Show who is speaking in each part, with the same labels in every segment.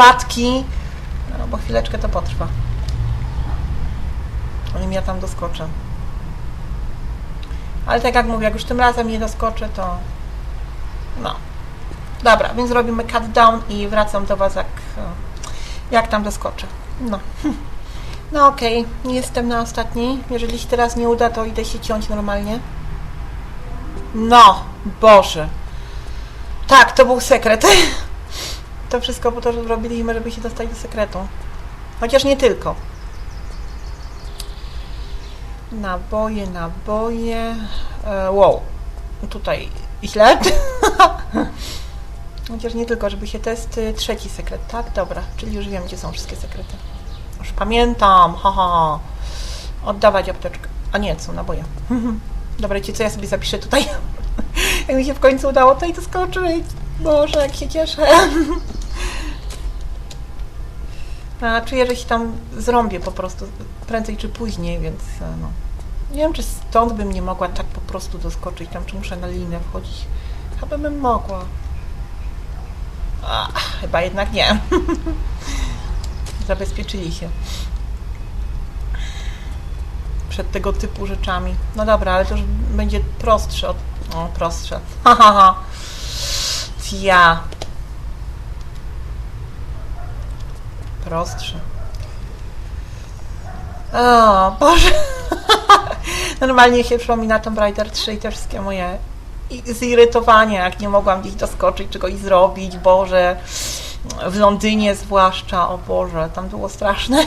Speaker 1: wpadki, no bo chwileczkę to potrwa. Zanim ja tam doskoczę. Ale tak jak mówię, jak już tym razem nie doskoczę, to no. Dobra, więc robimy cut down i wracam do Was, jak, jak tam doskoczę. No. No okej, jestem na ostatniej. Jeżeli się teraz nie uda, to idę się ciąć normalnie. No, Boże. Tak, to był sekret. To wszystko po to, że zrobiliśmy, żeby się dostać do sekretu. Chociaż nie tylko. Naboje, naboje. E, wow. Tutaj źle. Chociaż nie tylko, żeby się testy. Trzeci sekret, tak? Dobra, czyli już wiem, gdzie są wszystkie sekrety. Już pamiętam, haha. Oddawać apteczkę. A nie, są naboje. Dobra, wiecie co, ja sobie zapiszę tutaj. jak mi się w końcu udało tutaj doskoczyć. Boże, jak się cieszę. A czuję, że się tam zrąbię po prostu prędzej czy później, więc e, no. Nie wiem, czy stąd bym nie mogła tak po prostu doskoczyć tam, czy muszę na linę wchodzić. Chyba bym mogła. A, chyba jednak nie. Zabezpieczyli się. Przed tego typu rzeczami. No dobra, ale to już będzie prostsze od... O, prostsze. Ha, ha, ha. Ja. Prostsze. O, Boże. Normalnie się przypomina Tomb Raider 3 i te wszystkie moje zirytowania, jak nie mogłam gdzieś doskoczyć, czegoś zrobić, Boże. W Londynie zwłaszcza, o Boże, tam było straszne.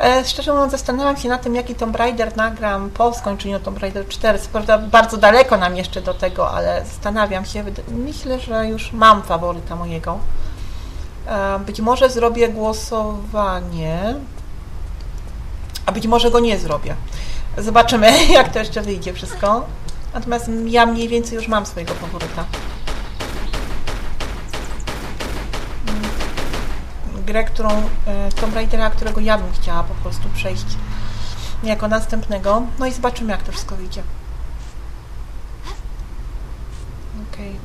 Speaker 1: E, Szczerze mówiąc, zastanawiam się nad tym, jaki Tomb Raider nagram po skończeniu Tomb Raider 4. Co prawda bardzo daleko nam jeszcze do tego, ale zastanawiam się. Myślę, że już mam faworyta mojego. Być może zrobię głosowanie, a być może go nie zrobię. Zobaczymy, jak to jeszcze wyjdzie wszystko. Natomiast ja mniej więcej już mam swojego faworyta. Grę, którą e, Tomb Raidera, którego ja bym chciała po prostu przejść jako następnego. No i zobaczymy, jak to wszystko wyjdzie. Okej.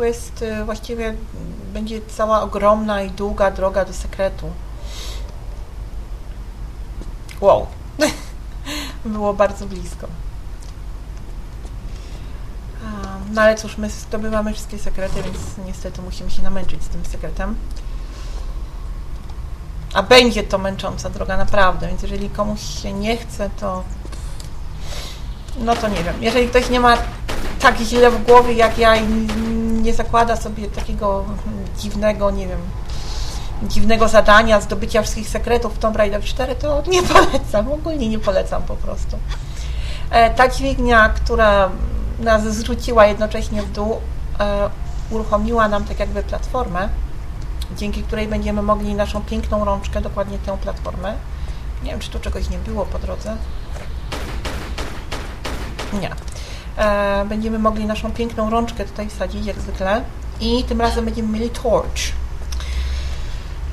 Speaker 1: Tu jest y, właściwie będzie cała ogromna i długa droga do sekretu. Wow. Było bardzo blisko. No ale cóż, my zdobywamy wszystkie sekrety, więc niestety musimy się namęczyć z tym sekretem. A będzie to męcząca droga, naprawdę, więc jeżeli komuś się nie chce, to no to nie wiem. Jeżeli ktoś nie ma tak źle w głowie jak ja i nie zakłada sobie takiego dziwnego, nie wiem, dziwnego zadania, zdobycia wszystkich sekretów w Tomb Raider 4, to nie polecam, ogólnie nie polecam po prostu. E, Ta dźwignia, która nas zrzuciła jednocześnie w dół, e, uruchomiła nam tak jakby platformę, dzięki której będziemy mogli naszą piękną rączkę, dokładnie tę platformę, nie wiem, czy tu czegoś nie było po drodze. Nie. E, będziemy mogli naszą piękną rączkę tutaj wsadzić, jak zwykle. I tym razem będziemy mieli torch.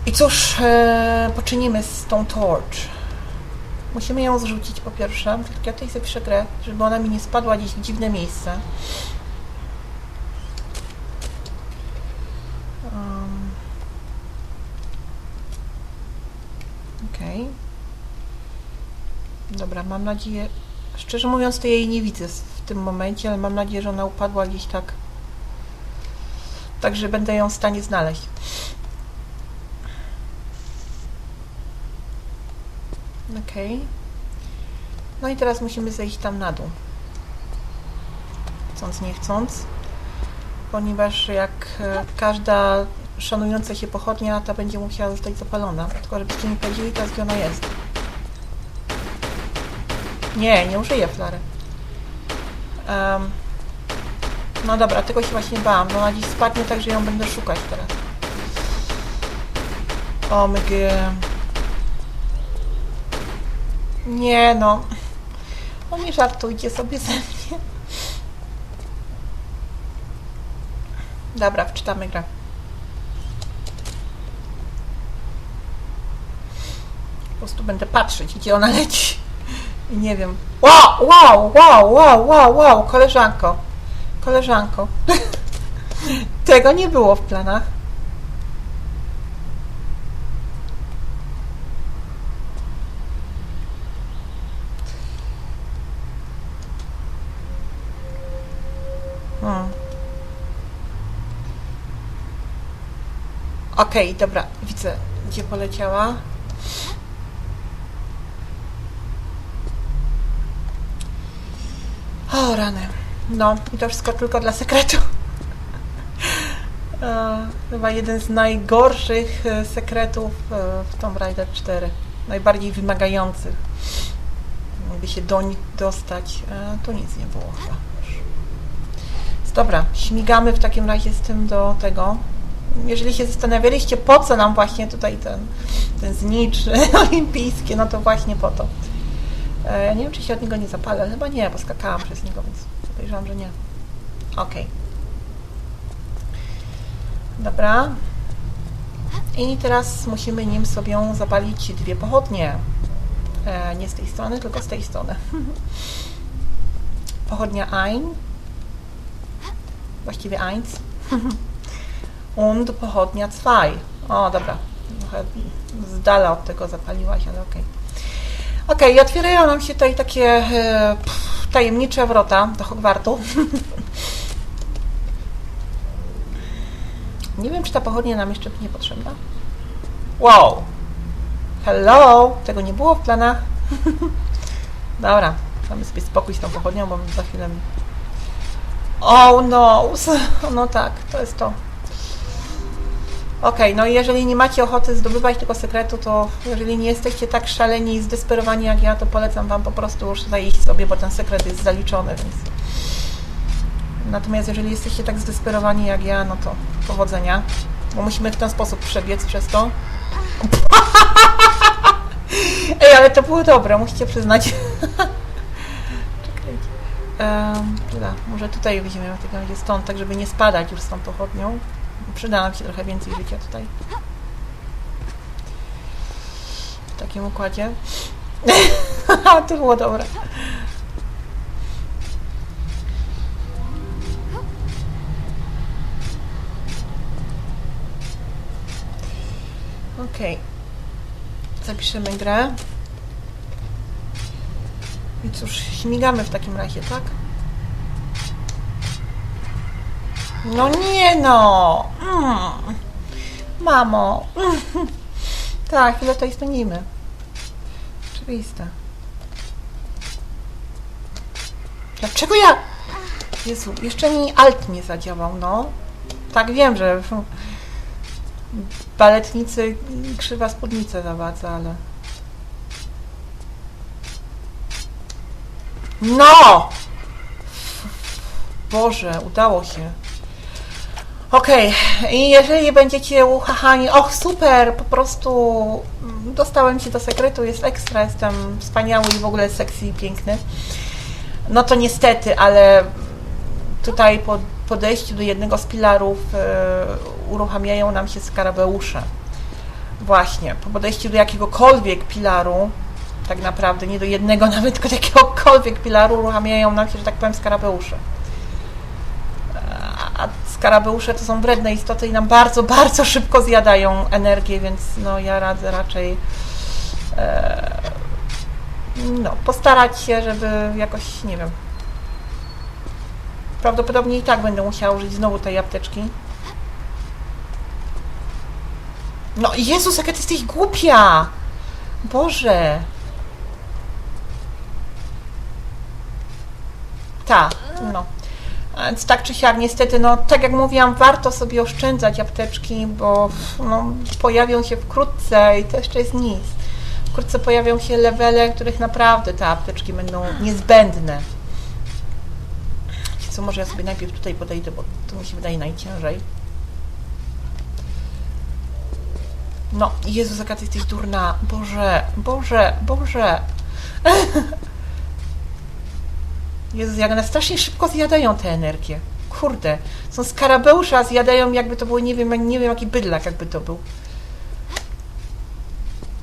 Speaker 1: I cóż e, poczynimy z tą torch? Musimy ją zrzucić po pierwsze. Tylko ja tutaj zapiszę grę, żeby ona mi nie spadła gdzieś w dziwne miejsce. Um, Okej. Dobra, mam nadzieję... Szczerze mówiąc, to jej nie widzę tym momencie, ale mam nadzieję, że ona upadła gdzieś tak. Także będę ją w stanie znaleźć. Okej. No i teraz musimy zejść tam na dół. Chcąc, nie chcąc. Ponieważ jak e, każda szanująca się pochodnia, ta będzie musiała zostać zapalona. Tylko żebyście nie powiedzieli teraz, gdzie ona jest. Nie, nie użyję flary. Em, no dobra, tego się właśnie bałam, bo ona dziś spadnie tak, że ją będę szukać teraz. O mg. Nie no. No nie żartujcie sobie ze mnie. Dobra, wczytamy grę. Po prostu będę patrzeć, gdzie ona leci. I nie wiem. Wow, wow, wow, wow, wow, wow, koleżanko. Koleżanko. Tego nie było w planach. Hmm. Okej, dobra, widzę, gdzie poleciała. O, rany. No, i to wszystko tylko dla sekretu. E, Chyba jeden z najgorszych e, sekretów e, w Tomb Raider 4. Najbardziej wymagających. Jakby się doń dostać. Tu nic nie było chyba. Dobra, śmigamy w takim razie z tym do tego. Jeżeli się zastanawialiście, po co nam właśnie tutaj ten, ten znicz olimpijski, no to właśnie po to. E, nie wiem, czy się od niego nie zapalę. Chyba nie, bo skakałam przez niego, więc podejrzewam, że nie. Okej. Dobra. I teraz musimy nim sobie zapalić dwie pochodnie. E, nie z tej strony, tylko z tej strony. Pochodnia ein. Właściwie eins. Und pochodnia zwei. O, dobra. Trochę z dala od tego zapaliłaś, ale okej. Okej, i otwierają nam się tutaj takie e, pff, tajemnicze wrota do Hogwartu. Nie wiem, czy ta pochodnia nam jeszcze nie potrzebna. Wow! Hello! Tego nie było w planach. Dobra, damy sobie spokój z tą pochodnią, bo za chwilę... Oh no! No tak, to jest to. Okej, no i jeżeli nie macie ochoty zdobywać tego sekretu, to jeżeli nie jesteście tak szaleni i zdesperowani jak ja, to polecam Wam po prostu już zajść sobie, bo ten sekret jest zaliczony, więc... Natomiast jeżeli jesteście tak zdesperowani jak ja, no to powodzenia. Bo musimy w ten sposób przebiec przez to. Ej, ale to było dobre, musicie przyznać. Czekajcie. Um, może tutaj weźmiemy tego będzie stąd, tak żeby nie spadać już z tą pochodnią. Przyda nam się trochę więcej życia tutaj. W takim układzie. to było dobre. Okej. Zapiszemy grę. I cóż, śmigamy w takim razie, tak? No nie no! Mm. Mamo! tak, chwilę tutaj spełnimy. Oczywiste. Dlaczego ja... Jezu, jeszcze mi alt nie zadziałał, no. Tak, wiem, że baletnicy krzywa spódnicę zawadza, ale... No! Boże, udało się. Okej, i jeżeli będziecie uchachani, och super, po prostu mm, dostałem się do sekretu, jest ekstra, jestem wspaniały i w ogóle sexy i piękny, no to niestety, ale tutaj po podejściu do jednego z pilarów e, uruchamiają nam się skarabeusze. Właśnie, po podejściu do jakiegokolwiek pilaru, tak naprawdę nie do jednego nawet, tylko do jakiegokolwiek pilaru uruchamiają nam się, że tak powiem, skarabeusze. Skarabeusze to są wredne istoty i nam bardzo, bardzo szybko zjadają energię, więc no ja radzę raczej e, no, postarać się, żeby jakoś, nie wiem, Prawdopodobnie i tak będę musiała użyć znowu tej apteczki. No Jezus, jaka ty jesteś głupia! Boże! Ta, no. Więc tak czy siak, niestety, no tak jak mówiłam, warto sobie oszczędzać apteczki, bo no, pojawią się wkrótce i to jeszcze jest nic. Wkrótce pojawią się levele, których naprawdę te apteczki będą niezbędne. Co, może ja sobie najpierw tutaj podejdę, bo to mi się wydaje najciężej. No, Jezus, jaka ty jesteś durna. Boże, Boże, Boże. Jezus, jak one strasznie szybko zjadają tę energię. Kurde, są skarabeusze, a zjadają jakby to było, nie wiem, nie wiem jaki bydlak jakby to był.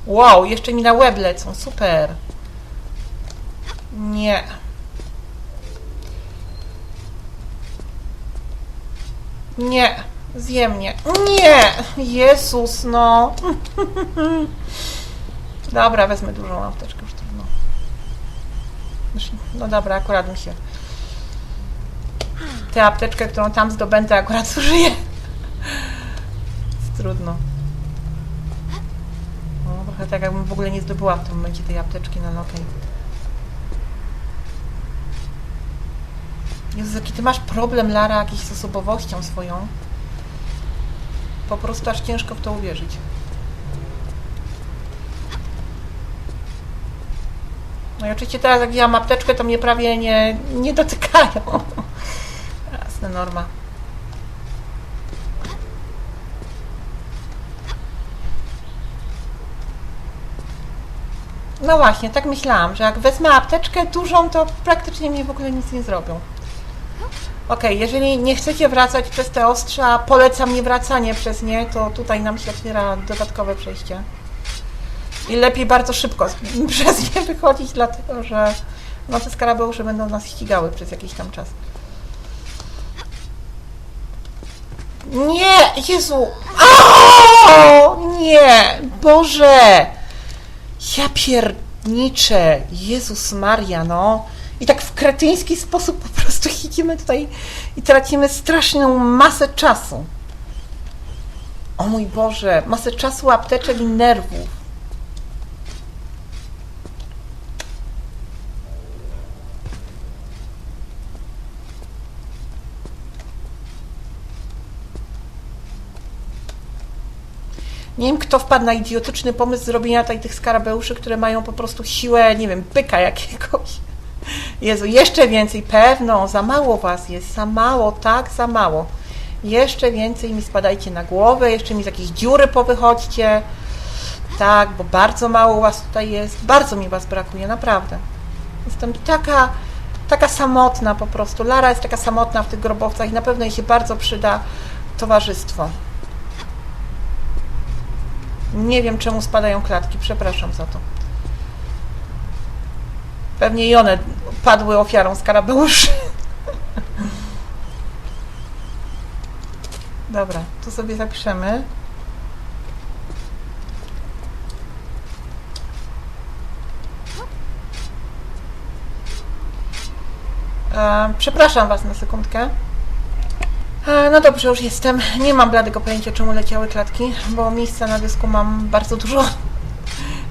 Speaker 1: Wow, jeszcze mi na łeb lecą, super. Nie. Nie. Zje mnie. Nie! Jezus, no. Dobra, wezmę dużą apteczkę, No dobra, akurat mi się... Tę apteczkę, którą tam zdobędę, akurat zużyję. Jest trudno. No, trochę tak jakbym w ogóle nie zdobyła w tym momencie tej apteczki na okej. Jezu, jaki ty masz problem, Lara, jakiś z osobowością swoją. Po prostu aż ciężko w to uwierzyć. No i oczywiście teraz jak ja mam apteczkę, to mnie prawie nie, nie dotykają. Jasne, norma. No właśnie, tak myślałam, że jak wezmę apteczkę dużą, to praktycznie mnie w ogóle nic nie zrobią. Okej, jeżeli nie chcecie wracać przez te ostrza, polecam nie wracanie przez nie, to tutaj nam się otwiera dodatkowe przejście. I lepiej bardzo szybko przez nie wychodzić, dlatego że no, te skarabeusze będą nas ścigały przez jakiś tam czas. Nie! Jezu! O! Nie! Boże! Ja pierniczę! Jezus Maria, no! I tak w kretyński sposób po prostu idziemy tutaj i tracimy straszną masę czasu. O mój Boże, masę czasu, apteczek i nerwów. Nie wiem, kto wpadł na idiotyczny pomysł zrobienia tych skarabeuszy, które mają po prostu siłę, nie wiem, pyka jakiegoś. Jezu, jeszcze więcej, pewno, za mało was jest, za mało, tak, za mało. Jeszcze więcej mi spadajcie na głowę, jeszcze mi z jakiejś dziury powychodźcie. Tak, bo bardzo mało was tutaj jest, bardzo mi was brakuje, naprawdę. Jestem taka, taka samotna po prostu. Lara jest taka samotna w tych grobowcach i na pewno jej się bardzo przyda towarzystwo. Nie wiem, czemu spadają klatki, przepraszam za to. Pewnie i one padły ofiarą skarabeuszy. Dobra, tu sobie zapiszemy. E, przepraszam Was na sekundkę. E, No dobrze, już jestem. Nie mam bladego pojęcia, czemu leciały klatki, bo miejsca na dysku mam bardzo dużo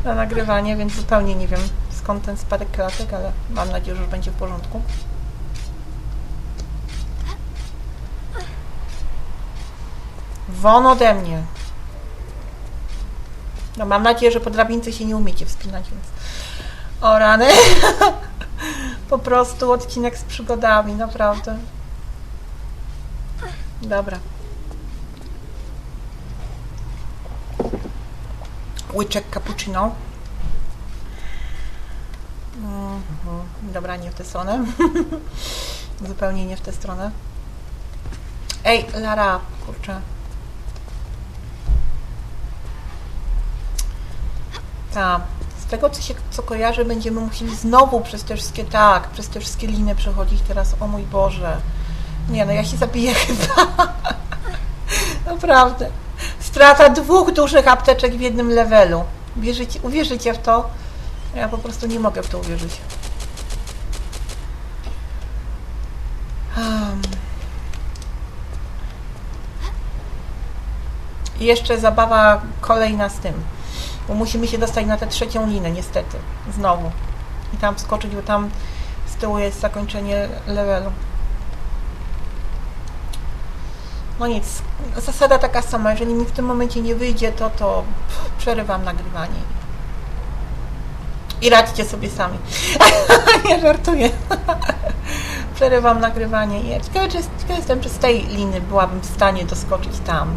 Speaker 1: na nagrywanie, więc zupełnie nie wiem skąd ten spadek klatek, ale mam nadzieję, że już będzie w porządku. Won ode mnie. No mam nadzieję, że po drabince się nie umiecie wspinać, więc... O rany! po prostu odcinek z przygodami, naprawdę. Dobra. Łyczek cappuccino. Mhm. Dobra, nie w tę stronę. Zupełnie nie w tę stronę. Ej, Lara, kurczę. Tak. Z tego, co się co kojarzy, będziemy musieli znowu przez te wszystkie, tak, przez te wszystkie liny przechodzić teraz. O mój Boże. Nie, no ja się zabiję chyba. Naprawdę. Strata dwóch dużych apteczek w jednym levelu. Wierzycie, uwierzycie w to? Ja po prostu nie mogę w to uwierzyć. Um. I jeszcze zabawa kolejna z tym. Bo musimy się dostać na tę trzecią linę, niestety. Znowu. I tam skoczyć, bo tam z tyłu jest zakończenie levelu. No nic, zasada taka sama. Jeżeli mi w tym momencie nie wyjdzie, to to przerywam nagrywanie. I radźcie sobie sami. nie żartuję. przerywam nagrywanie. I ja ciekawe, czy, ciekawe jestem, czy z tej liny byłabym w stanie doskoczyć tam.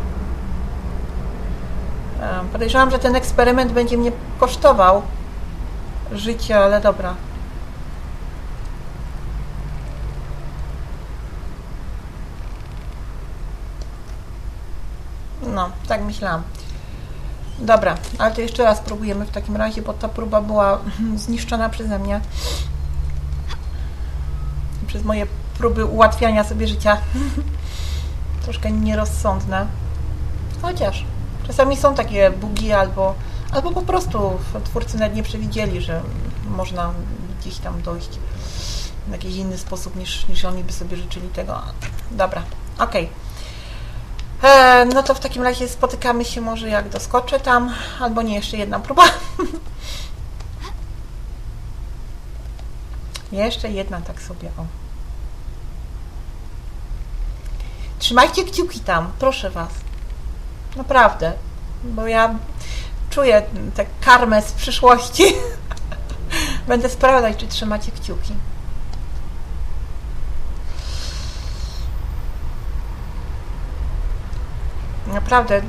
Speaker 1: Podejrzewam, że ten eksperyment będzie mnie kosztował życie, ale dobra. No, tak myślałam. Dobra, ale to jeszcze raz próbujemy w takim razie, bo ta próba była zniszczona przeze mnie. Przez moje próby ułatwiania sobie życia. troszkę nierozsądne. Chociaż czasami są takie bugi albo, albo po prostu twórcy nawet nie przewidzieli, że można gdzieś tam dojść w jakiś inny sposób niż, niż oni by sobie życzyli tego. Dobra, okej. E, No to w takim razie spotykamy się może jak doskoczę tam, albo nie, jeszcze jedna próba. jeszcze jedna, tak sobie, o. Trzymajcie kciuki tam, proszę Was. Naprawdę, bo ja czuję tę karmę z przyszłości. Będę sprawdzać, czy trzymacie kciuki. Naprawdę,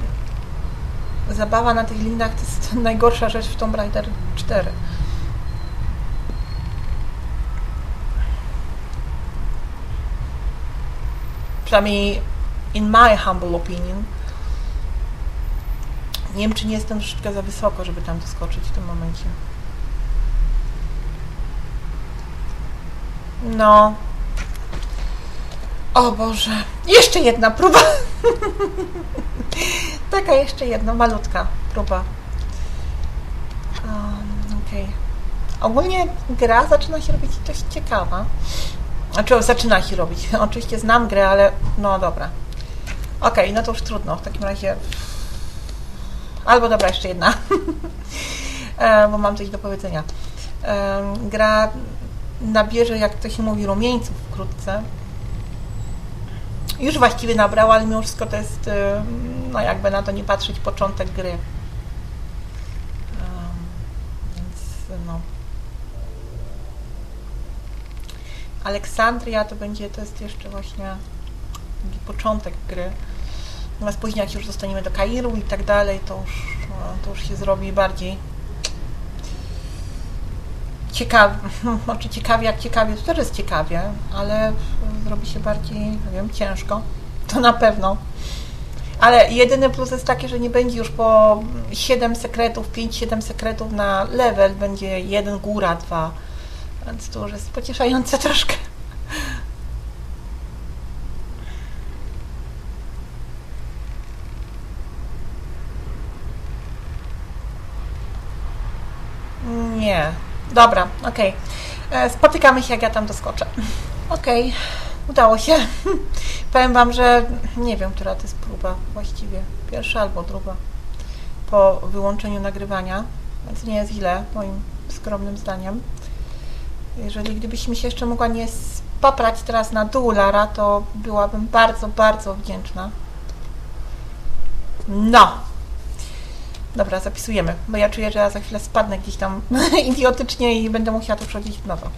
Speaker 1: zabawa na tych linach to jest najgorsza rzecz w Tomb Raider 4. Przynajmniej in my humble opinion. Nie wiem, czy nie jestem troszeczkę za wysoko, żeby tam doskoczyć w tym momencie. No. O Boże. Jeszcze jedna próba. Taka jeszcze jedna, malutka próba. Um, Okej. Ogólnie gra zaczyna się robić dość ciekawa. Znaczy, zaczyna się robić. Oczywiście znam grę, ale no dobra. Okej, no to już trudno. W takim razie. Albo dobra, jeszcze jedna. E, Bo mam coś do powiedzenia. Em, Gra nabierze, jak to się mówi, rumieńców wkrótce. Już właściwie nabrała, ale mimo wszystko to jest, e, no jakby na to nie patrzeć, początek gry. Więc no. Aleksandria to będzie, to jest jeszcze właśnie początek gry. Natomiast później jak już dostaniemy do Kairu i tak dalej, to już, to już się zrobi bardziej ciekawie, znaczy ciekawie jak ciekawie, to też jest ciekawie, ale zrobi się bardziej, nie wiem, ciężko. To na pewno. Ale jedyny plus jest taki, że nie będzie już po 7 sekretów, 5-7 sekretów na level, będzie jeden góra, dwa. Więc to już jest pocieszające troszkę. Nie. Dobra, okej. E, Spotykamy się, jak ja tam doskoczę. Okej, udało się. Powiem Wam, że nie wiem, która to jest próba właściwie. Pierwsza albo druga. Po wyłączeniu nagrywania, więc nie jest źle, moim skromnym zdaniem. Jeżeli gdybyś mi się jeszcze mogła nie spaprać teraz na dół Lara, to byłabym bardzo, bardzo wdzięczna. No, Dobra, zapisujemy, bo ja czuję, że ja za chwilę spadnę gdzieś tam idiotycznie i będę musiała to przechodzić od nowa.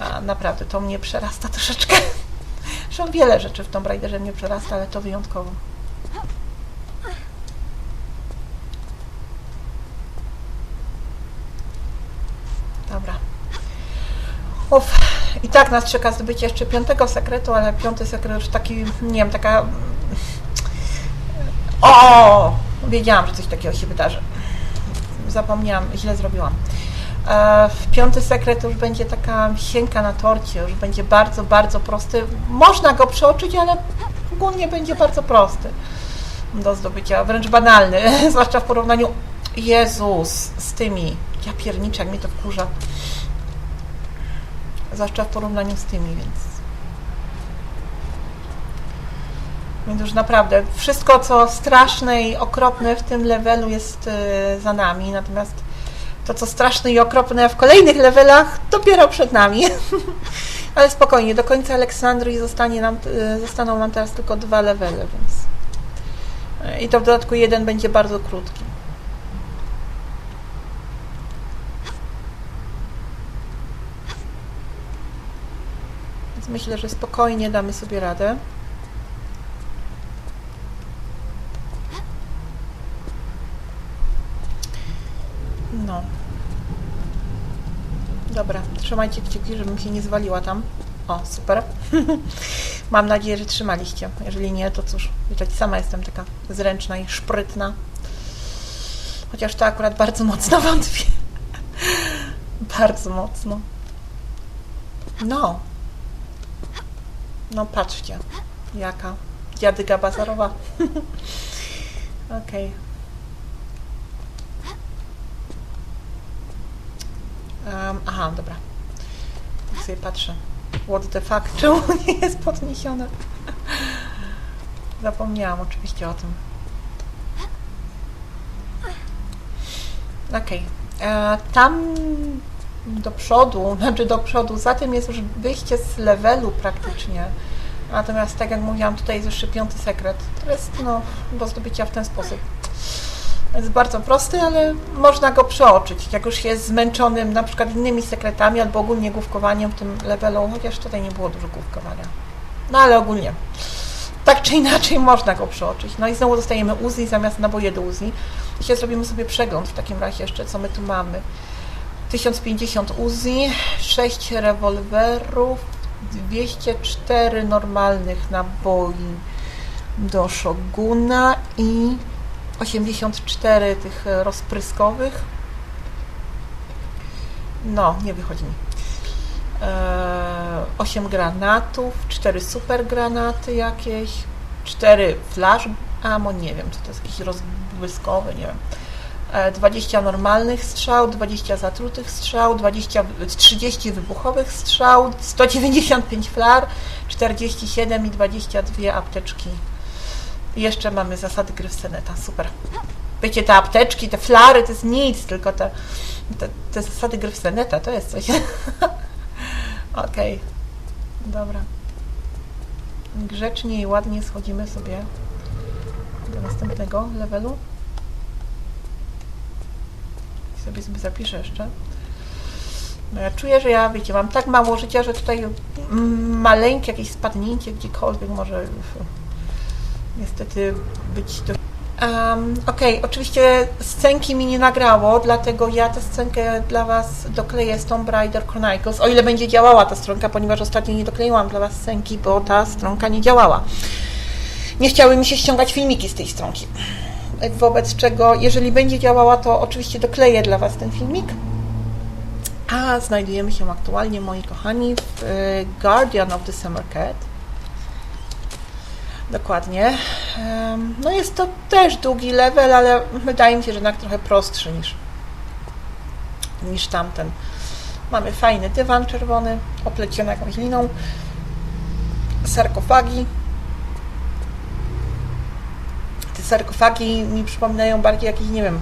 Speaker 1: A naprawdę, to mnie przerasta troszeczkę. Zresztą wiele rzeczy w Tomb Raiderze mnie przerasta, ale to wyjątkowo. Dobra. Uff, i tak nas czeka zdobycie jeszcze piątego sekretu, ale piąty sekret już taki, nie wiem, taka... O! Wiedziałam, że coś takiego się wydarzy. Zapomniałam, źle zrobiłam. E, Piąty sekret już będzie taka sienka na torcie, już będzie bardzo, bardzo prosty. Można go przeoczyć, ale ogólnie będzie bardzo prosty do zdobycia, wręcz banalny, zwłaszcza w porównaniu Jezus z tymi. Ja pierniczę, jak mnie to wkurza. Zwłaszcza w porównaniu z tymi, więc Więc już naprawdę wszystko, co straszne i okropne w tym levelu jest y, za nami, natomiast to, co straszne i okropne w kolejnych levelach, dopiero przed nami. Ale spokojnie, do końca Aleksandrii zostanie nam, y, zostaną nam teraz tylko dwa levele, więc... y, I to w dodatku jeden będzie bardzo krótki. Więc myślę, że spokojnie damy sobie radę. No. Dobra, trzymajcie kciuki, żebym się nie zwaliła tam. O, super. Mam nadzieję, że trzymaliście. Jeżeli nie, to cóż, widać, sama jestem taka zręczna i szprytna. Chociaż to akurat bardzo mocno wątpię. bardzo mocno. No. No patrzcie, jaka Dziadyga bazarowa. Okej. Em, aha, dobra. Tak sobie patrzę. What the fuck? Czemu nie jest podniesione? Zapomniałam oczywiście o tym. Okej. E, Tam do przodu, znaczy do przodu, za tym jest już wyjście z levelu praktycznie. Natomiast tak jak mówiłam, tutaj jest jeszcze piąty sekret. To jest no, do zdobycia w ten sposób. Jest bardzo prosty, ale można go przeoczyć. Jak już jest zmęczonym na przykład innymi sekretami albo ogólnie główkowaniem w tym levelu, chociaż tutaj nie było dużo główkowania. No ale ogólnie. Tak czy inaczej można go przeoczyć. No i znowu dostajemy Uzi zamiast naboje do Uzi. Dzisiaj zrobimy sobie przegląd w takim razie jeszcze, co my tu mamy. 1050 Uzi, 6 rewolwerów, 204 normalnych naboi do Shoguna i 84 tych e, rozpryskowych. No, nie wychodzi mi. E, 8 granatów, 4 super granaty jakieś, 4 flash ammo, nie wiem, co to jest jakiś rozbłyskowy, nie wiem. E, 20 normalnych strzał, 20 zatrutych strzał, 20, 30 wybuchowych strzał, 195 flar, 47 i 22 apteczki. I jeszcze mamy zasady gry w Seneta, super. Wiecie, te apteczki, te flary to jest nic, tylko te, te, te zasady gry w Seneta to jest coś. Okej, dobra. Grzecznie i ładnie schodzimy sobie do następnego levelu. I sobie sobie zapiszę jeszcze. No ja czuję, że ja, wiecie, mam tak mało życia, że tutaj mm, maleńkie jakieś spadnięcie gdziekolwiek może niestety być do... Um, Okej, oczywiście scenki mi nie nagrało, dlatego ja tę scenkę dla Was dokleję z Tomb Raider Chronicles, o ile będzie działała ta stronka, ponieważ ostatnio nie dokleiłam dla Was scenki, bo ta stronka nie działała. Nie chciały mi się ściągać filmiki z tej stronki. Wobec czego, jeżeli będzie działała, to oczywiście dokleję dla Was ten filmik. A znajdujemy się aktualnie, moi kochani, w y, Guardian of the Summer Cat. Dokładnie. No jest to też długi level, ale wydaje mi się, że jednak trochę prostszy niż, niż tamten. Mamy fajny dywan czerwony, opleciony jakąś liną, sarkofagi. Te sarkofagi mi przypominają bardziej jakieś, nie wiem,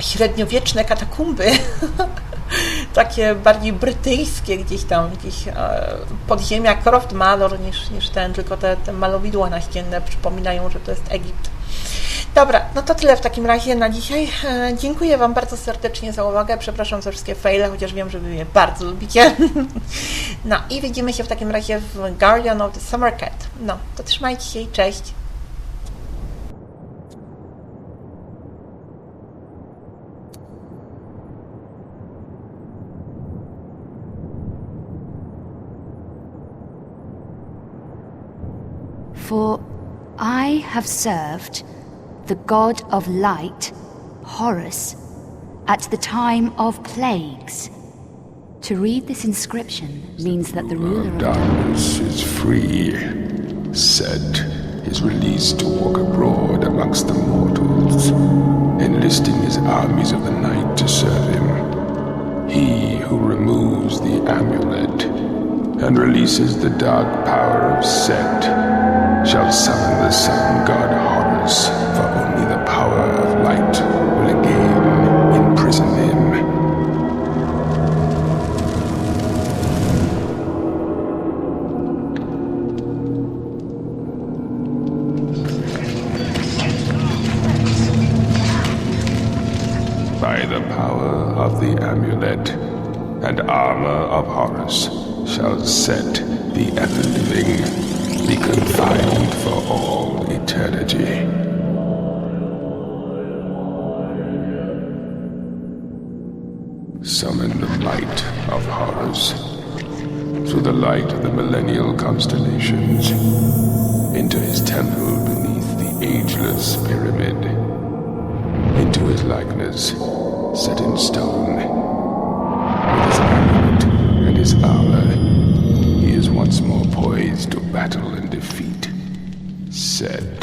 Speaker 1: średniowieczne katakumby. Takie bardziej brytyjskie gdzieś tam, jakieś e, podziemia Croft Malor niż, niż ten, tylko te, te malowidła naścienne przypominają, że to jest Egipt. Dobra, no to tyle w takim razie na dzisiaj. E, dziękuję Wam bardzo serdecznie za uwagę. Przepraszam za wszystkie faile, chociaż wiem, że Wy je bardzo lubicie. No i widzimy się w takim razie w Guardian of the Summer Cat. No, to trzymajcie się i cześć.
Speaker 2: For I have served the god of light, Horus, at the time of plagues. To read this inscription means that the ruler
Speaker 3: of darkness is free. Set is released to walk abroad amongst the mortals, enlisting his armies of the night to serve him. He who removes the amulet and releases the dark power of Set shall summon the sun god Horus, for only the power of light will again imprison him. By the power of the amulet and armor of Horus shall set the ever living be confined for all eternity. Summon the light of Horus through the light of the millennial constellations into his temple beneath the ageless pyramid into his likeness, set in stone. ways to battle and defeat, said.